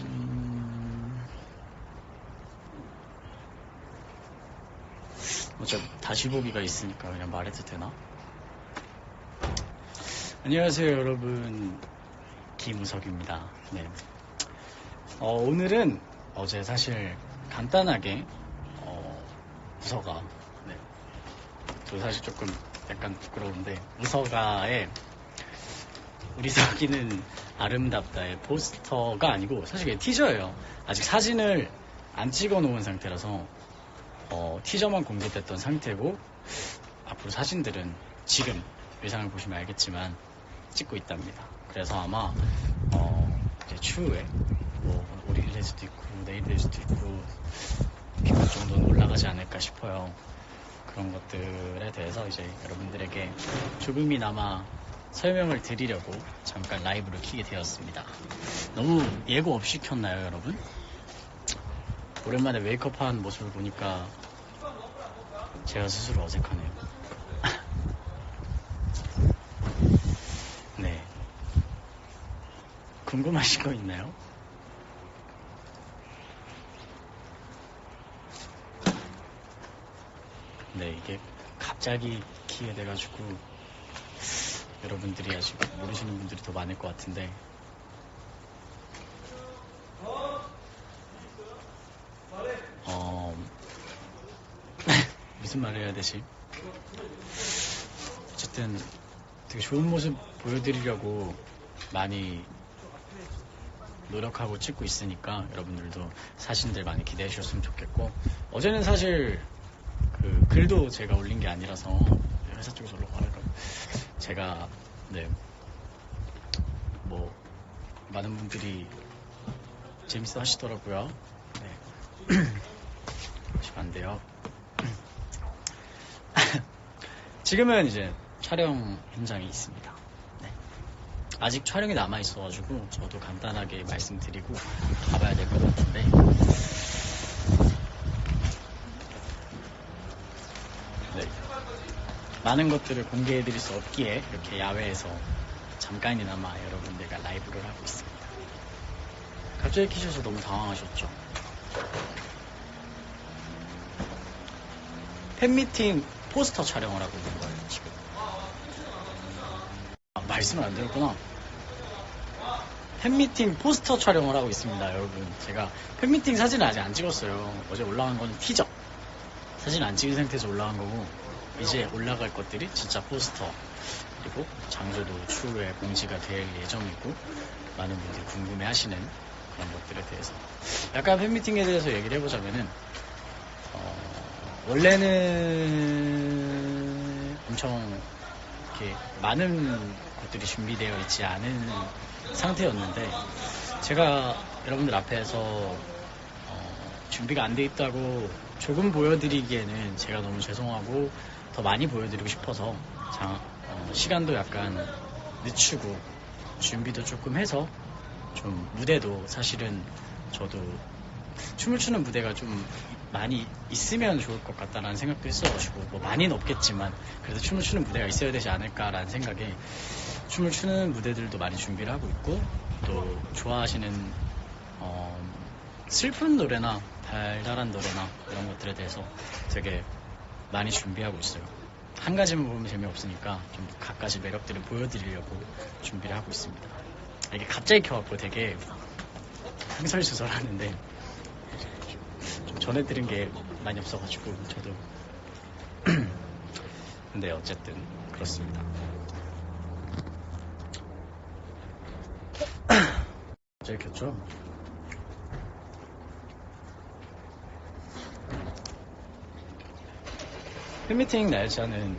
음... 어차피 다시 보기가 있으니까 그냥 말해도 되나? 안녕하세요 여러분 김우석입니다 네. 어, 오늘은 어제 사실 간단하게 어, 우서가 네. 저 사실 조금 약간 부끄러운데 우서가의 우리 석이는 아름답다의 포스터가 아니고 사실 이게 티저예요. 아직 사진을 안 찍어 놓은 상태라서 어, 티저만 공개됐던 상태고 앞으로 사진들은 지금 의상을 보시면 알겠지만 찍고 있답니다. 그래서 아마 어, 이제 추후에 뭐 오늘 될 수도 있고 내일 될 수도 있고 비교 정도는 올라가지 않을까 싶어요. 그런 것들에 대해서 이제 여러분들에게 조금이나마 설명을 드리려고 잠깐 라이브를 키게 되었습니다. 너무 예고 없이 켰나요, 여러분? 오랜만에 웨이크업한 모습을 보니까 제가 스스로 어색하네요. 네. 궁금하신 거 있나요? 네, 이게 갑자기 키게 돼가지고 여러분들이 아직 모르시는 분들이 더 많을 것 같은데. 어 무슨 말을 해야 되지? 어쨌든 되게 좋은 모습 보여드리려고 많이 노력하고 찍고 있으니까 여러분들도 사진들 많이 기대해 주셨으면 좋겠고. 어제는 사실 그 글도 제가 올린 게 아니라서 회사 쪽에서 올라가니까 제가 네 뭐 많은 분들이 재밌어 하시더라고요. 네. 보시면 안 돼요. 지금은 이제 촬영 현장에 있습니다. 네. 아직 촬영이 남아 있어가지고 저도 간단하게 말씀드리고 가봐야 될 것 같은데 네. 많은 것들을 공개해드릴 수 없기에 이렇게 야외에서 잠깐이나마 여러분들과 라이브를 하고 있습니다. 갑자기 키셔서 너무 당황하셨죠? 팬미팅 포스터 촬영을 하고 있는 거예요, 지금. 아, 말씀을 안 드렸구나. 팬미팅 포스터 촬영을 하고 있습니다, 여러분. 제가 팬미팅 사진을 아직 안 찍었어요. 어제 올라간 건 티저. 사진 안 찍은 상태에서 올라간 거고, 이제 올라갈 것들이 진짜 포스터. 그리고 장소도 추후에 공지가 될 예정이고, 많은 분들이 궁금해 하시는 그런 것들에 대해서. 약간 팬미팅에 대해서 얘기를 해보자면은, 어, 원래는 엄청 이렇게 많은 것들이 준비되어 있지 않은 상태였는데 제가 여러분들 앞에서 어, 준비가 안 돼 있다고 조금 보여드리기에는 제가 너무 죄송하고 더 많이 보여드리고 싶어서 자, 어, 시간도 약간 늦추고 준비도 조금 해서 좀 무대도 사실은 저도 춤을 추는 무대가 좀 많이 있으면 좋을 것 같다라는 생각도 했어가지고 뭐 많이는 없겠지만 그래도 춤을 추는 무대가 있어야 되지 않을까라는 생각에 춤을 추는 무대들도 많이 준비를 하고 있고 또 좋아하시는 어, 슬픈 노래나 달달한 노래나 이런 것들에 대해서 되게 많이 준비하고 있어요. 한 가지만 보면 재미없으니까 좀 각가지 매력들을 보여드리려고 준비를 하고 있습니다. 이게 갑자기 켜갖고 되게 흥설수설하는데 좀 전해드린 게 많이 없어가지고 저도 근데 어쨌든 그렇습니다. 제일 켰죠? 팬미팅 날짜는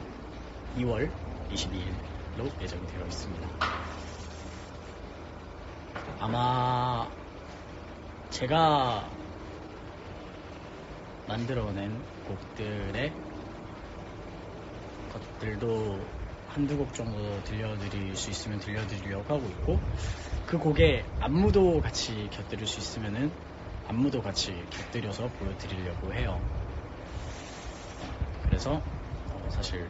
2월 22일로 예정이 되어 있습니다. 아마 제가 만들어낸 곡들의 것들도 한두 곡 정도 들려드릴 수 있으면 들려드리려고 하고 있고 그 곡에 안무도 같이 곁들일 수 있으면은 안무도 같이 곁들여서 보여드리려고 해요. 그래서 어, 사실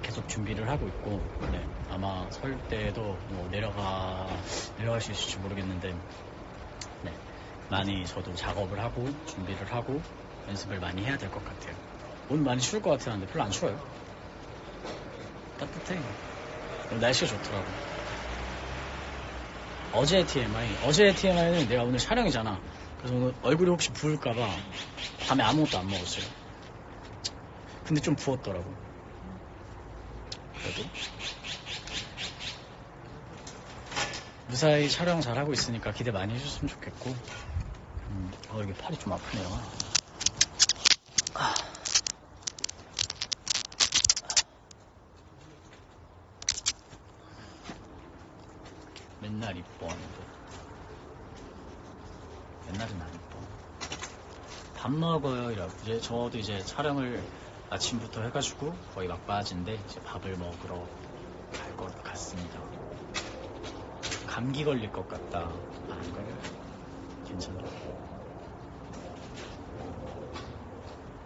계속 준비를 하고 있고 네, 아마 설 때도 뭐 내려가 내려갈 수 있을지 모르겠는데 네, 많이 저도 작업을 하고 준비를 하고 연습을 많이 해야 될 것 같아요. 오늘 많이 추울 것 같았는데 별로 안 추워요. 따뜻해. 날씨가 좋더라고. 어제 TMI, 어제 TMI는 내가 오늘 촬영이잖아. 그래서 오늘 얼굴이 혹시 부을까봐 밤에 아무것도 안 먹었어요. 근데 좀 부었더라고. 그래도 무사히 촬영 잘하고 있으니까 기대 많이 해줬으면 좋겠고 음, 어 이게 팔이 좀 아프네요 아. 맨날 이뻐 하는데 안 이뻐 밥 먹어요 이라고. 이제 저도 이제 촬영을 아침부터 해가지고 거의 막바지인데 이제 밥을 먹으러 갈 것 같습니다. 감기 걸릴 것 같다. 안 걸려요? 괜찮아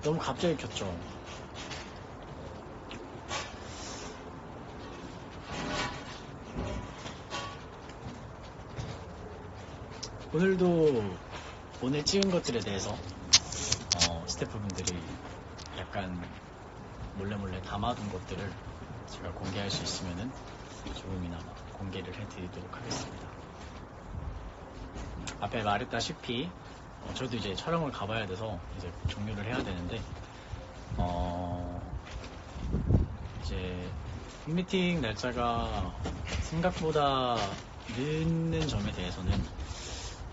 너무 갑자기 켰죠? 오늘도 오늘 찍은 것들에 대해서 어, 스태프분들이 약간 몰래 몰래 담아둔 것들을 제가 공개할 수 있으면은 조금이나마 공개를 해드리도록 하겠습니다. 앞에 말했다시피 어, 저도 이제 촬영을 가봐야 돼서 이제 종료를 해야 되는데 어, 이제 팬미팅 날짜가 생각보다 늦는 점에 대해서는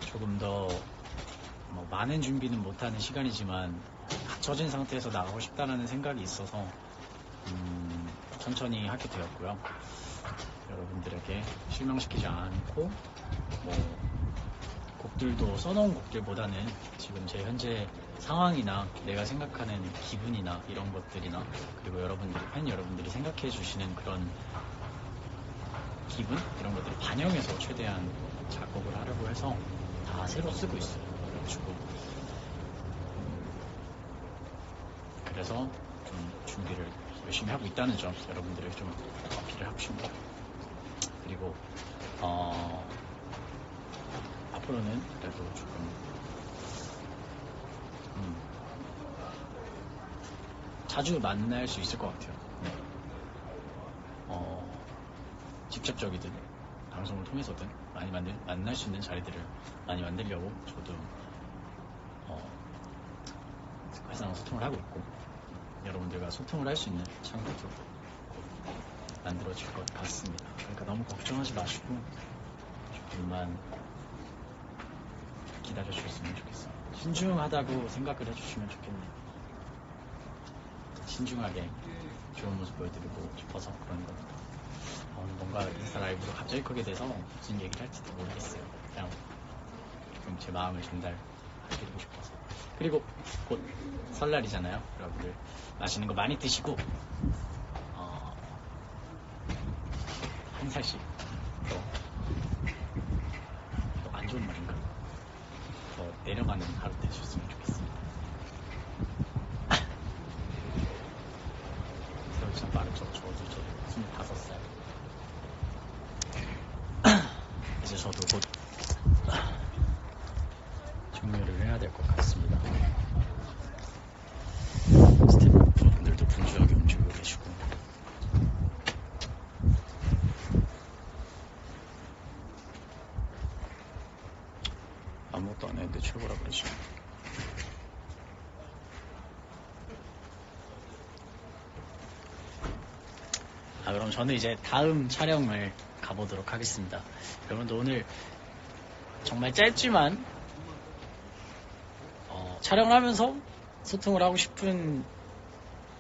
조금 더 뭐 많은 준비는 못하는 시간이지만 갖춰진 상태에서 나가고 싶다는 생각이 있어서 음, 천천히 하게 되었고요. 여러분들에게 실망시키지 않고 뭐 곡들도 써놓은 곡들보다는 지금 제 현재 상황이나 내가 생각하는 기분이나 이런 것들이나 그리고 여러분들 팬 여러분들이 생각해 주시는 그런 기분 이런 것들을 반영해서 최대한 작곡을 하려고 해서 다 새로 쓰고 있어요. 그래가지고 그래서 좀 준비를 열심히 하고 있다는 점 여러분들에게 좀 어필을 하고 싶습니다. 그리고 어, 앞으로는 그래도 조금 음, 자주 만날 수 있을 것 같아요. 네. 어, 직접적이든 방송을 통해서든 많이 만들, 만날 수 있는 자리들을 많이 만들려고 저도 어, 회사랑 소통을 하고 있고 여러분들과 소통을 할 수 있는 창구도 곧 만들어질 것 같습니다. 그러니까 너무 걱정하지 마시고 조금만 기다려 주셨으면 좋겠어요. 신중하다고 생각을 해주시면 좋겠네요. 신중하게 좋은 모습 보여드리고 싶어서 그런 겁니다. 어, 뭔가 인스타 라이브로 갑자기 크게 돼서 무슨 얘기를 할지도 모르겠어요. 그냥 조금 제 마음을 전달해 드리고 싶어서. 그리고 곧 설날이잖아요. 여러분들 맛있는 거 많이 드시고 어, 한 살씩 또안 좋은 말인가? 더 내려가는 하루 되셨으면 좋겠습니다. 세월 참 빠르죠. 저도 저 25살. 이제 저도 곧 종료를 해야 될 것 같습니다. 스태프분들도 분주하게 움직이고 계시고. 아무것도 안 했는데 최고라 그러지. 아, 그럼 저는 이제 다음 촬영을 가보도록 하겠습니다. 여러분들 오늘 정말 짧지만 어, 촬영을 하면서 소통을 하고 싶은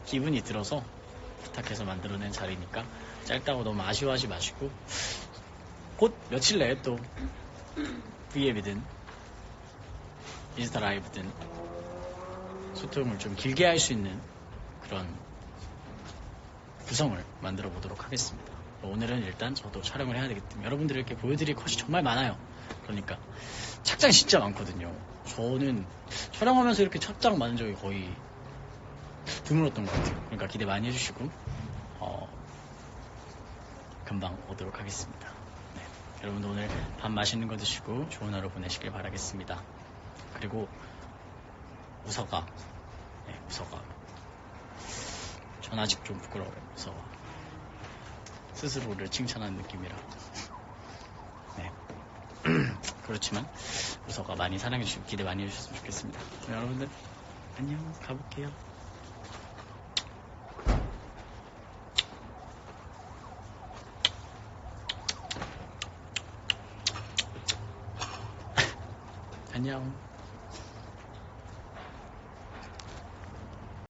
기분이 들어서 부탁해서 만들어낸 자리니까 짧다고 너무 아쉬워하지 마시고 곧 며칠 내에 또 V앱이든 인스타 라이브든 소통을 좀 길게 할 수 있는 그런 구성을 만들어 보도록 하겠습니다. 오늘은 일단 저도 촬영을 해야 되기 때문에 여러분들에게 보여드릴 것이 정말 많아요. 그러니까 착장이 진짜 많거든요. 저는 촬영하면서 이렇게 착장 많은 적이 거의 드물었던 것 같아요. 그러니까 기대 많이 해주시고 어, 금방 오도록 하겠습니다. 네, 여러분도 오늘 밥 맛있는 거 드시고 좋은 하루 보내시길 바라겠습니다. 그리고 우서가, 네, 우서가. 전 아직 좀 부끄러워요, 우서가. 스스로를 칭찬하는 느낌이라. 네. 그렇지만 우서가 많이 사랑해주시고 기대 많이 해주셨으면 좋겠습니다. 그럼 여러분들 안녕 가볼게요. 안녕.